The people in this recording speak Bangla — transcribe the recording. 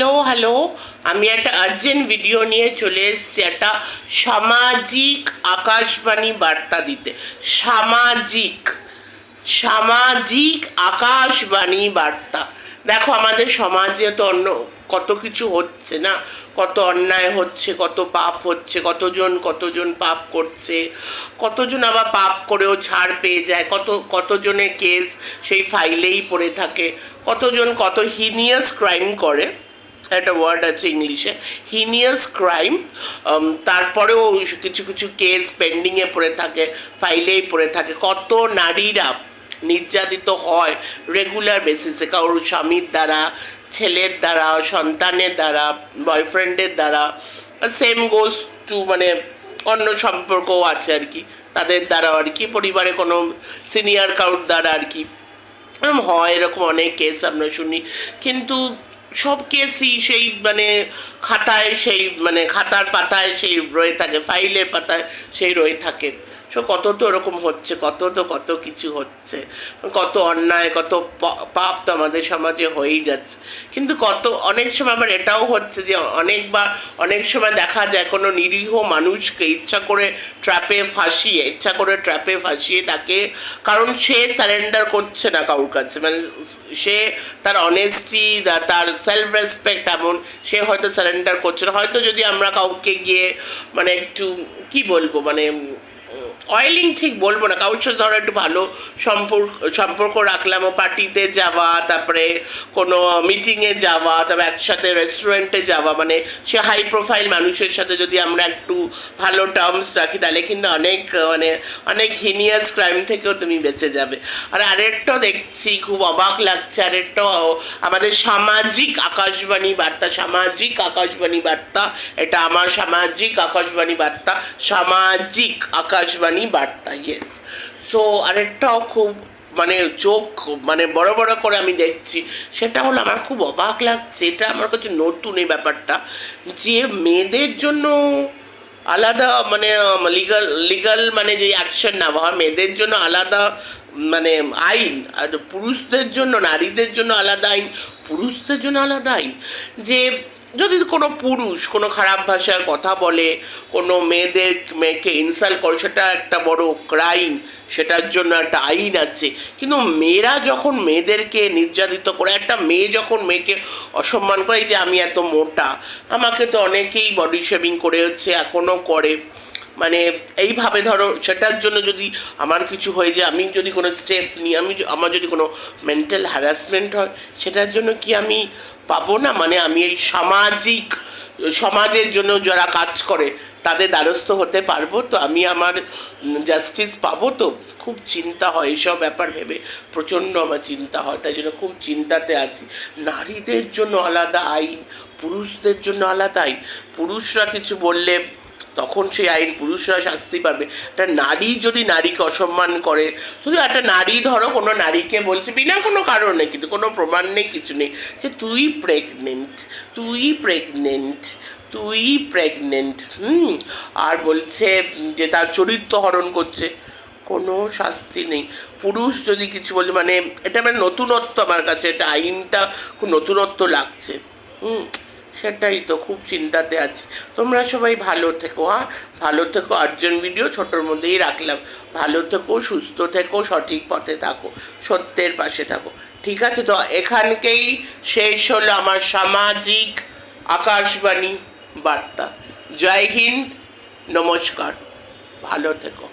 Hello hello. আমি একটা আর্জেন্ট ভিডিও নিয়ে চলে এসেছি, একটা সামাজিক আকাশবাণী বার্তা দিতে। সামাজিক সামাজিক আকাশবাণী বার্তা। দেখো, আমাদের সমাজে তো অন্য কত কিছু হচ্ছে না? কত অন্যায় হচ্ছে, কত পাপ হচ্ছে, কতজন কতজন পাপ করছে, কতজন আবার পাপ করেও ছাড় পেয়ে যায়, কত, কতজনের কেস সেই ফাইলেই পড়ে থাকে, কতজন কত হিনিয়াস ক্রাইম করে। একটা ওয়ার্ড আছে ইংলিশে হিনিয়াস ক্রাইম তারপরেও কিছু কিছু কেস পেন্ডিংয়ে পড়ে থাকে ফাইলেই পড়ে থাকে। কত নারীরা নির্যাতিত হয় রেগুলার বেসিসে কারোর স্বামীর দ্বারা, ছেলের দ্বারা, সন্তানের দ্বারা বয়ফ্রেন্ডের দ্বারা। সেম গোস টু মানে অন্য সম্পর্কও আছে আর কি, তাদের দ্বারা আর কি, পরিবারে কোনো সিনিয়র কারোর দ্বারা আর কি। এরকম হয়, এরকম অনেক কেস আমরা শুনি। কিন্তু সব কেসই সেই মানে খাতায় সেই মানে খাতার পাতায় সেই রয়ে থাকে ফাইলের পাতায় সেই রয়ে থাকে। সো কত তো এরকম হচ্ছে, কত তো কত কিছু হচ্ছে। কত অন্যায়, কত পাপ তো আমাদের সমাজে হয়েই যাচ্ছে। কিন্তু কত, অনেক সময় আবার এটাও হচ্ছে যে অনেকবার, অনেক সময় দেখা যায় কোনো নিরীহ মানুষকে ইচ্ছা করে ট্র্যাপে ফাঁসিয়ে, ইচ্ছা করে ট্র্যাপে ফাঁসিয়ে তাকে, কারণ সে সারেন্ডার করছে না কারোর কাছে। মানে সে তার অনেস্টি তার সেলফ রেসপেক্ট এমন, সে হয়তো সারেন্ডার করছে না। হয়তো যদি আমরা কাউকে গিয়ে মানে একটু, কি বলব মানে অয়েলিং ঠিক বলব না কারোর সাথে ধরো একটু ভালো সম্পর্ক সম্পর্ক রাখলাম পার্টিতে যাওয়া, তারপরে কোনো মিটিংয়ে যাওয়া, তারপরে একসাথে রেস্টুরেন্টে যাওয়া মানে সে হাই প্রোফাইল মানুষের সাথে যদি আমরা একটু ভালো টার্মস রাখি, তাহলে কিন্তু অনেক মানে অনেক হিনিয়াস ক্রাইম থেকেও তুমি বেঁচে যাবে। আর আরেকটাও দেখছি, খুব অবাক লাগছে আরেকটাও আমাদের সামাজিক আকাশবাণী বার্তা, সামাজিক আকাশবাণী বার্তা, এটা আমার সামাজিক আকাশবাণী বার্তা, সামাজিক আকাশবাণী বার্তা ইয়েস সো আরেকটাও খুব মানে চোখ মানে বড় বড় করে আমি দেখছি, সেটা হলো আমার খুব অবাক লাগছে, এটা আমার কাছে নতুন এই ব্যাপারটা, যে মেয়েদের জন্য আলাদা মানে লিগাল লিগাল মানে যে অ্যাকশন নেওয়া হয়, মেয়েদের জন্য আলাদা মানে আইন, আর পুরুষদের জন্য, নারীদের জন্য আলাদা আইন, পুরুষদের জন্য আলাদা আইন, যে যদি কোনো পুরুষ কোনো খারাপ ভাষায় কথা বলে, কোনো মেয়েদের, মেয়েকে ইনসাল্ট করে, সেটা একটা বড় ক্রাইম সেটার জন্য একটা আইন আছে। কিন্তু মেয়েরা যখন মেয়েদেরকে নির্যাতিত করে, একটা মেয়ে যখন মেয়েকে অসম্মান করে যে আমি এত মোটা, আমাকে তো অনেকেই বডি শেভিং করে হচ্ছে এখনও করে। মানে এইভাবে ধরো, সেটার জন্য যদি আমার কিছু হয়ে যায়, আমি যদি কোনো স্টেপ নিই, আমি আমার যদি কোনো মেন্টাল হ্যারাসমেন্ট হয়, সেটার জন্য কি আমি পাবো না? মানে আমি এই সামাজিক, সমাজের জন্য যারা কাজ করে, তাদের দ্বারস্থ হতে পারব? তো আমি আমার জাস্টিস পাবো তো? খুব চিন্তা হয় এইসব ব্যাপার ভেবে। প্রচণ্ড আমার চিন্তা হয়, তাই জন্য খুব চিন্তাতে আছি। নারীদের জন্য আলাদা আইন, পুরুষদের জন্য আলাদা আইন। পুরুষরা কিছু বললে তখন সেই আইন পুরুষরা শাস্তি পাবে। একটা নারী যদি নারীকে অসম্মান করে, শুধু একটা নারী ধরো, কোনো নারীকে বলছে, বিনা কোনো কারণে, কিন্তু কোনো প্রমাণ নেই, কিছু নেই, যে তুই প্রেগনেন্ট তুই প্রেগনেন্ট তুই প্রেগনেন্ট হুম? আর বলছে যে তার চরিত্র হরণ করছে, কোনো শাস্তি নেই। পুরুষ যদি কিছু বলে মানে এটা মানে নতুনত্ব আমার কাছে, এটা আইনটা খুব নতুনত্ব লাগছে, হুম? সেটাই তো খুব চিন্তাতে আছি। তোমরা সবাই ভালো থেকো হ্যাঁ? ভালো থেকো আটজন ভিডিও ছোটোর মধ্যেই রাখলাম। ভালো থেকো, সুস্থ থেকো, সঠিক পথে থাকো, সত্যের পাশে থাকো। ঠিক আছে তো, এখানকেই শেষ হলো আমার সামাজিক আকাশবাণী বার্তা। জয় হিন্দ, নমস্কার, ভালো থেকো।